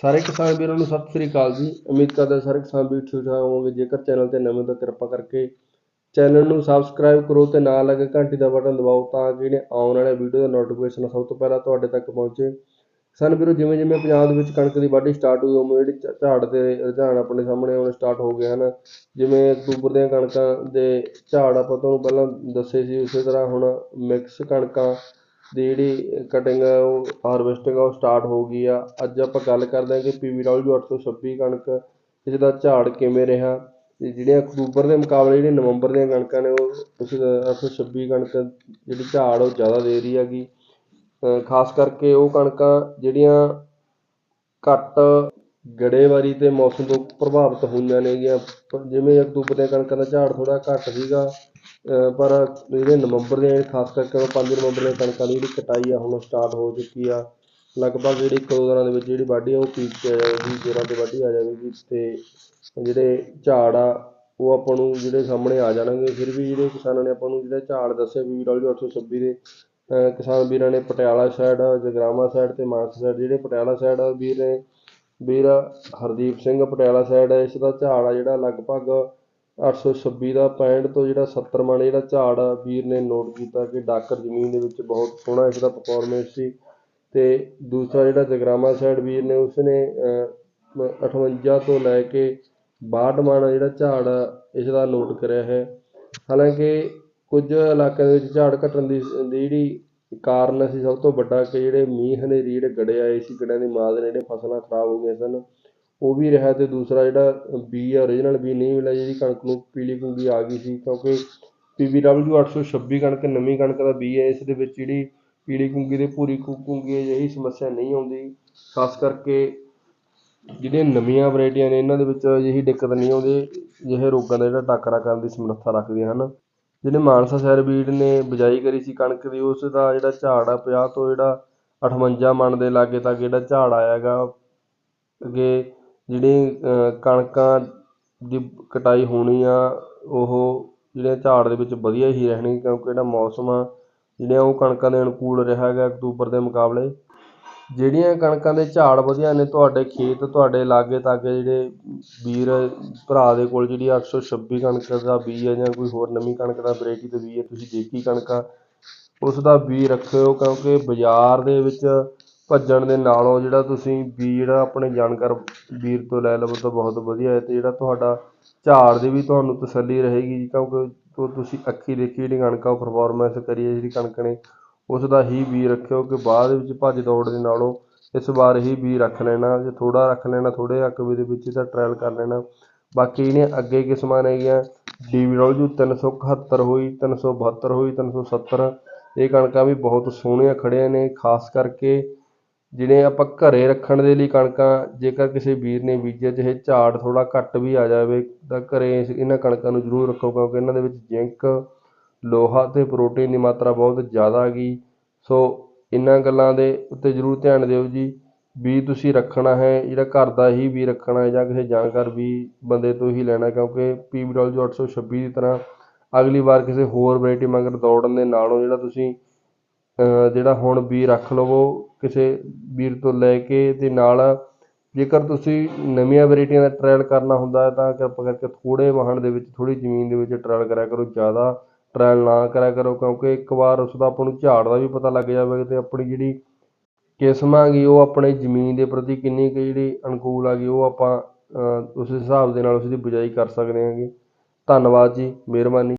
ਸਾਰੇ ਕਿਸਾਨ ਵੀਰਾਂ ਨੂੰ ਸਤਿ ਸ੍ਰੀ ਅਕਾਲ ਜੀ। ਉਮੀਦ ਕਰਦਾ ਸਾਰੇ ਕਿਸਾਨ ਵੀਰ ਠੀਕ ਠਾਕ ਹੋਵੋਗੇ। ਜੇਕਰ ਚੈਨਲ ਤੇ ਨਵੇਂ ਤਾਂ ਕਿਰਪਾ ਕਰਕੇ ਚੈਨਲ ਨੂੰ ਸਬਸਕ੍ਰਾਈਬ ਕਰੋ ਤੇ ਨਾਲ ਲੱਗੇ ਘੰਟੀ ਦਾ ਬਟਨ ਦਬਾਓ ਤਾਂ ਕਿ ਜਿਹੜੇ ਆਉਣ ਵਾਲੇ ਵੀਡੀਓ ਦਾ ਨੋਟੀਫਿਕੇਸ਼ਨ ਸਭ ਤੋਂ ਪਹਿਲਾਂ ਤੁਹਾਡੇ ਤੱਕ ਪਹੁੰਚੇ। ਕਿਸਾਨ ਵੀਰੋ ਜਿਵੇਂ ਜਿਵੇਂ ਪੰਜਾਬ ਦੇ ਵਿੱਚ ਕਣਕ ਦੀ ਵਾਢੀ ਸਟਾਰਟ ਹੋਈ, ਉਵੇਂ ਜਿਹੜੀ ਝਾੜ ਦੇ ਰੁਝਾਨ ਆਪਣੇ ਸਾਹਮਣੇ ਆਉਣੇ ਸਟਾਰਟ ਹੋ ਗਏ ਹਨ। ਜਿਵੇਂ ਅਕਤੂਬਰ ਦੀਆਂ ਕਣਕਾਂ ਦੇ ਝਾੜ ਆਪਾਂ ਤੁਹਾਨੂੰ ਪਹਿਲਾਂ ਦੱਸੇ ਸੀ, ਉਸੇ ਤਰ੍ਹਾਂ ਹੁਣ ਮਿਕਸ ਕਣਕਾਂ ਦੀ ਜਿਹੜੀ ਕਟਿੰਗ ਆ, ਉਹ ਹਾਰਵੈਸਟਿੰਗ ਆ, ਉਹ ਸਟਾਰਟ ਹੋ ਗਈ ਆ। ਅੱਜ ਆਪਾਂ ਗੱਲ ਕਰਦੇ ਹਾਂ ਕਿ ਪੀਵੀਡਬਲਯੂ 826 ਕਣਕ ਇਸ ਦਾ ਝਾੜ ਕਿਵੇਂ ਰਿਹਾ? ਤੇ ਜਿਹੜੀਆਂ ਅਕਤੂਬਰ ਦੇ ਮੁਕਾਬਲੇ ਜਿਹੜੀਆਂ ਨਵੰਬਰ ਦੀਆਂ ਕਣਕਾਂ ਨੇ, ਉਹ ਉਸ 826 ਕਣਕ ਜਿਹੜੀ ਝਾੜ, ਉਹ ਜ਼ਿਆਦਾ ਦੇ ਰਹੀ ਹੈਗੀ। ਖਾਸ ਕਰਕੇ ਉਹ ਕਣਕਾਂ ਜਿਹੜੀਆਂ ਘੱਟ ਗੜੇਵਾਰੀ ਅਤੇ ਮੌਸਮ ਤੋਂ ਪ੍ਰਭਾਵਿਤ ਹੋਈਆਂ ਨੇਗੀਆਂ। ਪਰ ਜਿਵੇਂ ਅਕਤੂਬਰ ਦੀਆਂ ਕਣਕਾਂ ਦਾ ਝਾੜ ਥੋੜ੍ਹਾ ਘੱਟ ਸੀਗਾ ਪਰ ਜਿਹੜੇ ਨਵੰਬਰ ਦੀਆਂ ਖਾਸ ਕਰਕੇ ਪੰਜ ਨਵੰਬਰ ਦੀਆਂ ਕਣਕਾਂ ਦੀ ਜਿਹੜੀ ਕਟਾਈ ਆ, ਹੁਣ ਸਟਾਰਟ ਹੋ ਚੁੱਕੀ ਆ। ਲਗਭਗ ਜਿਹੜੀ ਇੱਕ ਦੋ ਦਿਨਾਂ ਦੇ ਵਿੱਚ ਜਿਹੜੀ ਵਾਢੀ ਆ, ਉਹ ਪੀਕ ਤੇ ਆ ਜਾਵੇਗੀ, ਜੋਰਾਂ ਤੇ ਵਾਢੀ ਆ ਜਾਵੇਗੀ। ਅਤੇ ਜਿਹੜੇ ਝਾੜ ਆ, ਉਹ ਆਪਾਂ ਨੂੰ ਜਿਹੜੇ ਸਾਹਮਣੇ ਆ ਜਾਣਗੇ। ਫਿਰ ਵੀ ਜਿਹੜੇ ਕਿਸਾਨਾਂ ਨੇ ਆਪਾਂ ਨੂੰ ਜਿਹੜਾ ਝਾੜ ਦੱਸਿਆ ਵੀ ਡਬਲਯੂ 826 ਦੇ ਕਿਸਾਨ ਵੀਰਾਂ ਨੇ ਪਟਿਆਲਾ ਸਾਈਡ ਜਗਰਾਵਾਂ ਸਾਈਡ ਅਤੇ ਮਾਨਸਾ ਸਾਈਡ ਜਿਹੜੇ ਪਟਿਆਲਾ ਸਾਈਡ ਵੀਰ ਨੇ ਵੀਰ ਹਰਦੀਪ ਸਿੰਘ ਪਟਿਆਲਾ ਸਾਈਡ ਇਸ ਦਾ ਝਾੜ ਆ ਜਿਹੜਾ ਲਗਭਗ 826 ਦਾ 65 ਤੋਂ ਜਿਹੜਾ 70 ਮਣ ਜਿਹੜਾ ਝਾੜ ਆ ਵੀਰ ਨੇ ਨੋਟ ਕੀਤਾ ਕਿ ਡਾਕਰ ਜ਼ਮੀਨ ਦੇ ਵਿੱਚ ਬਹੁਤ ਸੋਹਣਾ ਇਸ ਦਾ ਪਰਫਾਰਮੈਂਸ ਸੀ ਤੇ ਦੂਸਰਾ ਜਿਹੜਾ ਜਗਰਾਵਾਂ ਸਾਈਡ ਵੀਰ ਨੇ ਉਸਨੇ ਅਹ, 58 ਤੋਂ ਲੈ ਕੇ 62 ਮਣ ਜਿਹੜਾ ਝਾੜ ਆ, ਇਸ ਦਾ ਨੋਟ ਕਰਿਆ ਹੈ। ਹਾਲਾਂਕਿ ਕੁਝ ਇਲਾਕਿਆਂ ਦੇ ਵਿੱਚ ਝਾੜ ਘਟਣ ਦੀ ਜਿਹੜੀ ਕਾਰਨ ਸੀ ਸਭ ਤੋਂ ਵੱਡਾ ਕਿ ਜਿਹੜੇ ਮੀਂਹ ਹਨੇਰੀ ਜਿਹੜੇ ਗੜੇ ਆਏ ਸੀ, ਗੜਿਆਂ ਦੀ ਮਾਰ ਦੇ ਜਿਹੜੇ ਫਸਲਾਂ ਖਰਾਬ ਹੋ ਗਈਆਂ ਸਨ। ਉਹ ਵੀ ਰਿਹਾ ਅਤੇ ਦੂਸਰਾ ਜਿਹੜਾ ਬੀ ਆ ਓਰੀਜਨਲ ਬੀ ਨਹੀਂ ਮਿਲਿਆ ਜਿਹੜੀ ਕਣਕ ਨੂੰ ਪੀਲੀ ਪੁੰਗੀ ਆ ਗਈ ਸੀ, ਕਿਉਂਕਿ ਪੀ ਬੀ ਪੀਵੀਡਬਲਯੂ 826 ਕਣਕ, ਨਵੀਂ ਕਣਕ ਦਾ ਬੀ ਹੈ, ਇਸ ਦੇ ਵਿੱਚ ਜਿਹੜੀ ਪੀਲੀ ਕੁੰਗੀ ਦੇ ਭੂਰੀ ਕੁ- ਕੁੰਗੀ ਹੈ ਸਮੱਸਿਆ ਨਹੀਂ ਆਉਂਦੀ। ਖਾਸ ਕਰਕੇ ਜਿਹੜੀਆਂ ਨਵੀਆਂ ਵੈਰਾਈਟੀਆਂ ਨੇ, ਇਹਨਾਂ ਦੇ ਵਿੱਚ ਅਜਿਹੀ ਦਿੱਕਤ ਨਹੀਂ ਆਉਂਦੀ, ਜਿਹੇ ਰੋਗਾਂ ਦਾ ਜਿਹੜਾ ਟਾਕਰਾ ਕਰਨ ਦੀ ਸਮਰੱਥਾ ਰੱਖਦੀਆਂ ਹਨ। ਜਿਹੜੇ ਮਾਨਸਾ ਸ਼ਹਿਰ ਵੀਰ ਨੇ ਬਿਜਾਈ ਕਰੀ ਸੀ ਕਣਕ ਦੀ, ਉਸ ਦਾ ਜਿਹੜਾ ਝਾੜ ਆ 50 ਤੋਂ ਜਿਹੜਾ 58 ਮਣ ਦੇ ਲਾਗੇ ਤੱਕ ਜਿਹੜਾ ਝਾੜ ਆਇਆ ਗਾ ਅੱਗੇ ਜਿਹੜੀ ਕਣਕਾਂ ਦੀ ਕਟਾਈ ਹੋਣੀ ਆ, ਉਹ ਜਿਹੜੇ ਝਾੜ ਦੇ ਵਿੱਚ ਵਧੀਆ ਹੀ ਰਹਿਣੀ ਕਿਉਂਕਿ ਜਿਹੜਾ ਮੌਸਮ ਆ, ਜਿਹੜੀਆਂ ਉਹ ਕਣਕਾਂ ਦੇ ਅਨੁਕੂਲ ਰਿਹਾ ਹੈਗਾ ਅਕਤੂਬਰ ਦੇ ਮੁਕਾਬਲੇ। ਜਿਹੜੀਆਂ ਕਣਕਾਂ ਦੇ ਝਾੜ ਵਧੀਆ ਨੇ ਤੁਹਾਡੇ ਖੇਤ, ਤੁਹਾਡੇ ਲਾਗੇ ਤਾਗੇ ਜਿਹੜੇ ਵੀਰ, ਭਰਾ ਦੇ ਕੋਲ ਜਿਹੜੀ 826 ਕਣਕ ਦਾ ਬੀਜ ਹੈ ਜਾਂ ਕੋਈ ਹੋਰ ਨਵੀਂ ਕਣਕ ਦਾ ਵੈਰਾਈਟੀ ਦਾ ਬੀਜ ਹੈ, ਤੁਸੀਂ ਦੇਸੀ ਕਣਕ ਆ ਉਸ ਦਾ ਬੀਜ ਰੱਖਿਓ ਕਿਉਂਕਿ ਬਾਜ਼ਾਰ ਦੇ ਵਿੱਚ ਭੱਜਣ ਦੇ ਨਾਲੋਂ ਜਿਹੜਾ ਤੁਸੀਂ ਬੀਜ ਜਿਹੜਾ ਆਪਣੇ ਜਾਣਕਾਰ ਵੀਰ ਤੋਂ ਲੈ ਲਵੋ ਤਾਂ ਬਹੁਤ ਵਧੀਆ ਹੈ ਅਤੇ ਜਿਹੜਾ ਤੁਹਾਡਾ ਝਾੜ ਦੀ ਵੀ ਤੁਹਾਨੂੰ ਤਸੱਲੀ ਰਹੇਗੀ ਜੀ ਕਿਉਂਕਿ ਤੁਸੀਂ ਅੱਖੀ ਦੇਖੀ ਜਿਹੜੀ ਕਣਕ ਆ ਉਹ ਪਰਫਾਰਮੈਂਸ ਕਰੀ ਹੈ ਜਿਹੜੀ ਕਣਕ ਨੇ ਉਸ ਦਾ ਹੀ ਬੀਜ ਰੱਖਿਓ ਕਿ ਬਾਅਦ ਵਿੱਚ ਭੱਜ ਦੌੜ ਦੇ ਨਾਲੋਂ ਇਸ ਵਾਰ ਹੀ ਬੀਜ ਰੱਖ ਲੈਣਾ, ਜੇ ਥੋੜਾ ਰੱਖ ਲੈਣਾ, ਥੋੜ੍ਹੇ ਰਕਬੇ ਦੇ ਵਿੱਚ ਇਹਦਾ ਟਰਾਇਲ ਕਰ ਲੈਣਾ। ਬਾਕੀ ਜਿਹੜੀਆਂ ਅੱਗੇ ਕਿਸਮਾਂ ਨੇਗੀਆਂ ਡੀਵੀਡਬਲਯੂ 371 ਹੋਈ 372 ਹੋਈ 370 ਇਹ ਕਣਕਾਂ ਵੀ ਬਹੁਤ ਸੋਹਣੀਆਂ ਖੜ੍ਹੀਆਂ ਨੇ, ਖਾਸ ਕਰਕੇ ਜਿਹੜੇ ਆਪਾਂ ਘਰੇ ਰੱਖਣ ਦੇ ਲਈ ਕਣਕਾਂ, ਜੇਕਰ ਕਿਸੇ ਵੀਰ ਨੇ ਬੀਜੇ ਜਿਹੇ ਝਾੜ ਥੋੜ੍ਹਾ ਘੱਟ ਵੀ ਆ ਜਾਵੇ, ਤਾਂ ਘਰੇ ਇਹਨਾਂ ਕਣਕਾਂ ਨੂੰ ਜ਼ਰੂਰ ਰੱਖੋ, ਕਿਉਂਕਿ ਇਹਨਾਂ ਦੇ ਵਿੱਚ ਜ਼ਿੰਕ ਲੋਹਾ ਅਤੇ ਪ੍ਰੋਟੀਨ ਦੀ ਮਾਤਰਾ ਬਹੁਤ ਜ਼ਿਆਦਾ ਹੈਗੀ। ਸੋ ਇਹਨਾਂ ਗੱਲਾਂ ਦੇ ਉੱਤੇ ਜ਼ਰੂਰ ਧਿਆਨ ਦਿਓ ਜੀ। ਬੀਜ ਤੁਸੀਂ ਰੱਖਣਾ ਹੈ, ਜਿਹੜਾ ਘਰ ਦਾ ਹੀ ਬੀਜ ਰੱਖਣਾ ਜਾਂ ਕਿਸੇ ਜਾਣਕਾਰ ਵੀ ਬੰਦੇ ਤੋਂ ਹੀ ਲੈਣਾ, ਕਿਉਂਕਿ ਪੀਵੀਡਬਲਯੂ 826 ਦੀ ਤਰ੍ਹਾਂ ਅਗਲੀ ਵਾਰ ਕਿਸੇ ਹੋਰ ਵੈਰਾਈਟੀ ਮਗਰ ਦੌੜਨ ਦੇ ਨਾਲੋਂ ਜਿਹੜਾ ਤੁਸੀਂ ਜਿਹੜਾ ਹੁਣ ਬੀਜ ਰੱਖ ਲਵੋ ਕਿਸੇ ਵੀਰ ਤੋਂ ਲੈ ਕੇ ਤੇ ਨਾਲ ਜੇਕਰ ਤੁਸੀਂ ਨਵੀਆਂ ਵੈਰਾਈਟੀਆਂ ਦਾ ਟਰਾਇਲ ਕਰਨਾ ਹੁੰਦਾ ਹੈ ਤਾਂ ਕਿਰਪਾ ਕਰਕੇ ਥੋੜੇ ਵਾਹਣ ਦੇ ਵਿੱਚ ਥੋੜੀ ਜ਼ਮੀਨ ਦੇ ਵਿੱਚ ਟਰਾਇਲ ਕਰਿਆ ਕਰੋ ਜ਼ਿਆਦਾ। ਟਰਾਇਲ ਨਾ ਕਰਿਆ ਕਰੋ, ਕਿਉਂਕਿ ਇੱਕ ਵਾਰ ਉਸ ਦਾ ਆਪਾਂ ਨੂੰ ਝਾੜ ਦਾ ਵੀ ਪਤਾ ਲੱਗ ਜਾਵੇ ਤੇ ਆਪਣੀ ਜਿਹੜੀ ਕਿਸਮ ਆ ਗਈ, ਉਹ ਆਪਣੇ ਜ਼ਮੀਨ ਦੇ ਪ੍ਰਤੀ ਕਿੰਨੀ ਕੁ ਜਿਹੜੀ ਅਨੁਕੂਲ ਆ ਗਈ, ਉਹ ਆਪਾਂ ਉਸ ਹਿਸਾਬ ਦੇ ਨਾਲ ਉਸ ਦੀ ਬਿਜਾਈ ਕਰ ਸਕਦੇ ਹਾਂਗੇ। ਧੰਨਵਾਦ ਜੀ, ਮਿਹਰਬਾਨੀ।